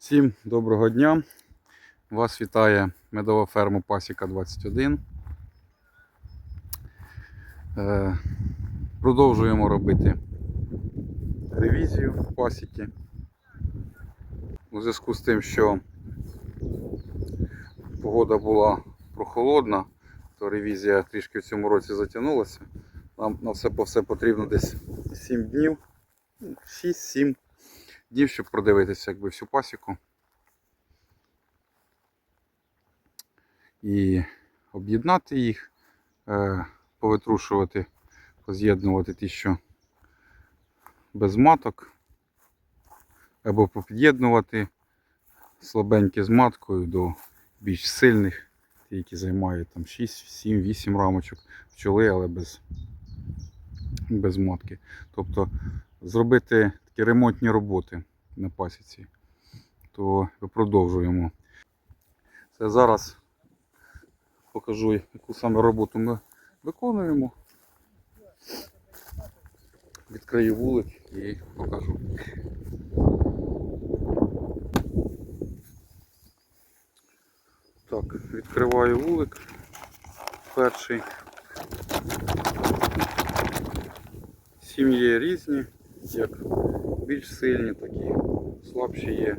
Всім доброго дня! Вас вітає медова ферма Пасіка 21. Е, Продовжуємо робити ревізію пасіки. У зв'язку з тим, що погода була прохолодна, то ревізія трішки в цьому році затягнулася. Нам на все по все потрібно десь 7 днів, 6-7 днів, щоб продивитися якби, всю пасіку. І об'єднати їх, е, повитрушувати, поз'єднувати ті, що без маток, або попід'єднувати слабенькі з маткою до більш сильних, ті, які займають там 6, 7, 8 рамочок пчоли, але без, без матки. Тобто зробити такі ремонтні роботи на пасіці, то продовжуємо. Це зараз покажу, яку саме роботу ми виконуємо. Відкрию вулик і покажу. Так, відкриваю вулик. Перший. Сім'ї різні, як більш сильні, так і слабші є.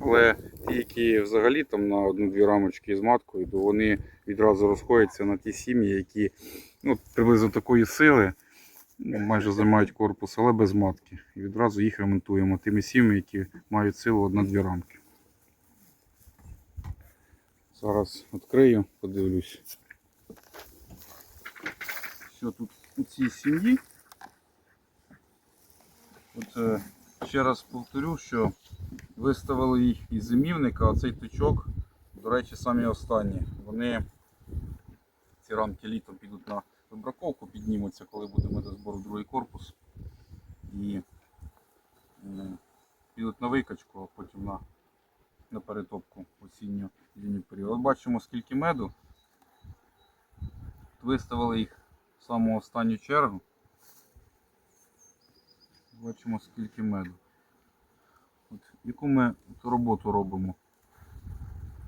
Але ті, які взагалі там на одну-дві рамочки з маткою, то вони відразу розходяться на ті сім'ї, які ну, приблизно такої сили, ну, майже займають корпус, але без матки. І відразу їх ремонтуємо тими сім'ями, які мають силу одна-дві рамки. Зараз відкрию, подивлюсь. Що тут у цій сім'ї? От е, ще раз повторю, що виставили їх із зимівника, а цей тичок, до речі, самі останні. Вони ці рамки літом підуть на вибраковку, піднімуться, коли будемо до збору другий корпус. І підуть на викачку, а потім на, на перетопку осінньо зимній період. От бачимо скільки меду. Виставили їх в саму останню чергу. Бачимо скільки меду. От, яку ми роботу робимо?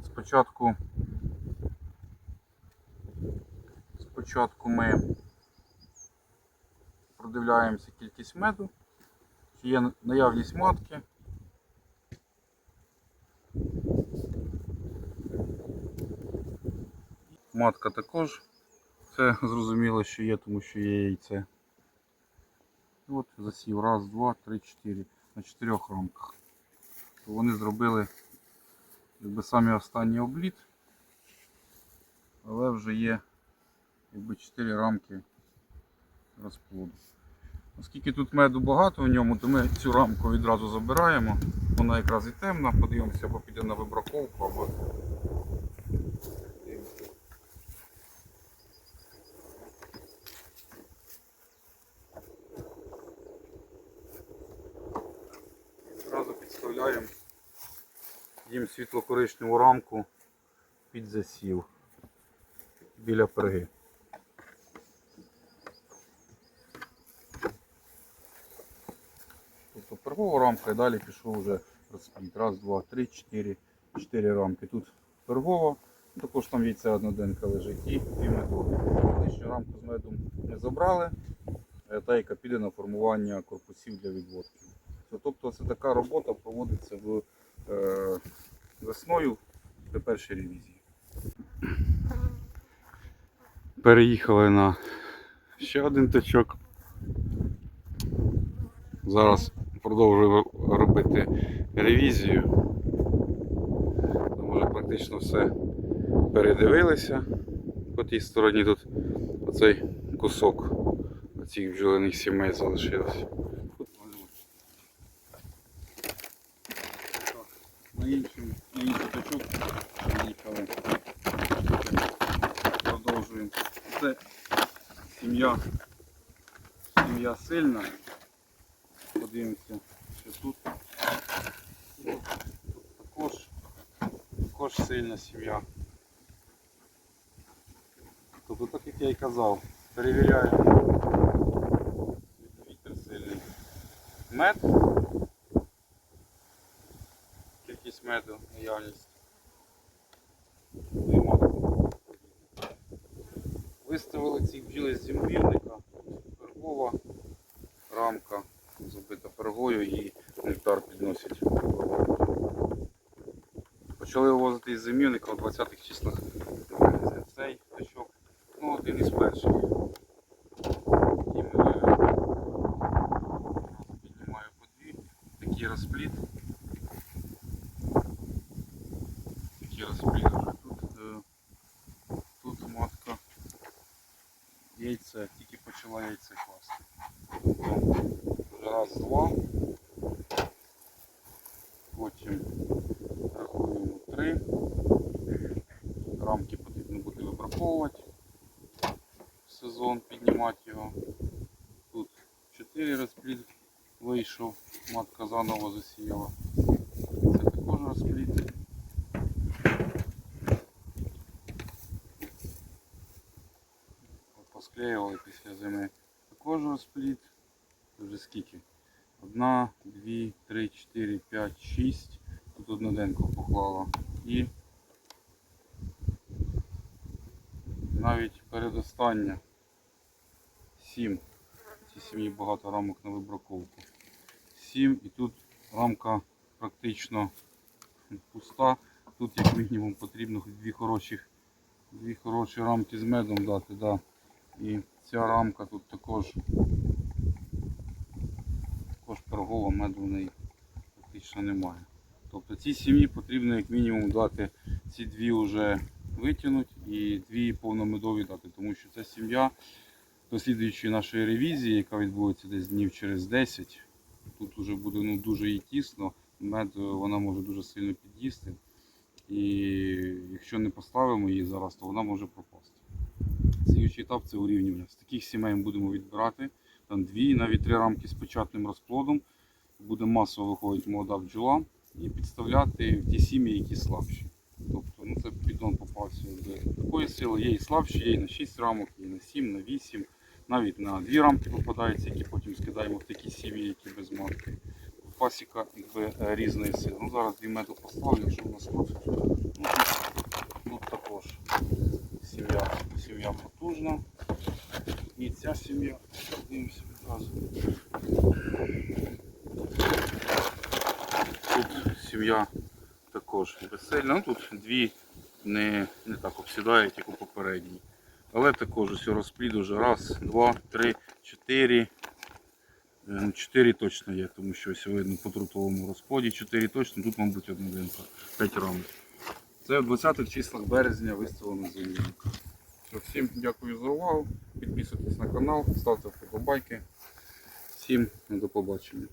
Спочатку, спочатку ми продивляємося кількість меду, чи є наявність матки. Матка також, це зрозуміло, що є, тому що є яйце. От засів. Раз, два, три, чотири. На чотирьох рамках. То вони зробили якби самі останній обліт. Але вже є якби 4 рамки розплоду. Оскільки тут меду багато в ньому, то ми цю рамку відразу забираємо. Вона якраз і темна, подивимося, або піде на вибраковку, або Зразу їм світло-коричневу рамку під засів біля перги. Тобто пергова рамка і далі пішов вже розпліт. Раз, два, три, чотири, чотири рамки. Тут пергова, також там яйця одноденка лежить і медові. Лишню рамку з медом не забрали, е, та яка піде на формування корпусів для відводки. Тобто це така робота проводиться в, е, весною при першій ревізії. Переїхали на ще один тачок. Зараз продовжую робити ревізію. Там вже практично все передивилися. По тій стороні тут оцей кусок оцих бджолиних сімей залишилось. Інший, на інший точок приїхали. Продовжуємо. Це сім'я. Сім'я сильна. Подивимося, що тут. Також, також сильна сім'я. Тобто так як я і казав, перевіряємо. Вітер сильний. Мед меду наявність. Матку. Виставили ці бджіли з зимівника, пергова рамка забита пергою і нектар підносять. Почали вивозити із зимівника у 20-х числах. Цей тачок, ну один із перших. Їм е, піднімаю по дві. Такий розпліт. Такий розпліт вже тут. е, Тут матка. Яйце, тільки яйце класти. Раз, два. Потім рахуємо три. Рамки потрібно буде вибраковувати. Сезон піднімати його. Тут 4 розплід вийшов, матка заново засіяла. Це також розплід. Посклеювали після зими. Розплід. Вже скільки? Одна, дві, три, чотири, п'ять, шість. Тут одноденку поклала. І навіть передостання. Сім. В цій сім'ї багато рамок на вибраковку. Сім і тут рамка практично пуста. Тут як мінімум потрібно дві хороші, дві хороші рамки з медом дати. Да. І ця рамка тут також також пергова меду в неї практично немає. Тобто цій сім'ї потрібно як мінімум дати ці дві вже витягнути і дві повномедові дати, тому що ця сім'я до слідуючої нашої ревізії, яка відбудеться десь днів через 10, тут вже буде ну, дуже їй тісно, мед е, вона може дуже сильно під'їсти. І якщо не поставимо її зараз, то вона може пропасти. Слідуючий етап це урівнювання. З таких сімей ми будемо відбирати там дві, навіть три рамки з печатним розплодом. Буде масово виходити молода бджола і підставляти в ті сім'ї, які слабші. Тобто ну, це піддон попався з такої сили, є і слабші, є і на 6 рамок, і на 7, на 8, навіть на 2 рамки попадаються, які потім скидаємо в такі сім'ї, які без матки. Пасіка якби, е, різної сили. Ну, зараз дві меду поставлю, якщо в нас тут. Ну, тут також сім'я, сім'я потужна. І ця сім'я, дивимося відразу. Тут сім'я також весельна. Ну, тут дві не, не так обсідають, як у попередній. Але також ось розплід уже раз, два, три, чотири. Е, ну, Чотири точно є, тому що ось видно по трутовому розплоді. Чотири точно, тут, мабуть, однодинка. П'ять рамок. Це в 20-х числах березня виставлено заявник. Всім дякую за увагу. Підписуйтесь на канал, ставте вподобайки. Всім до побачення.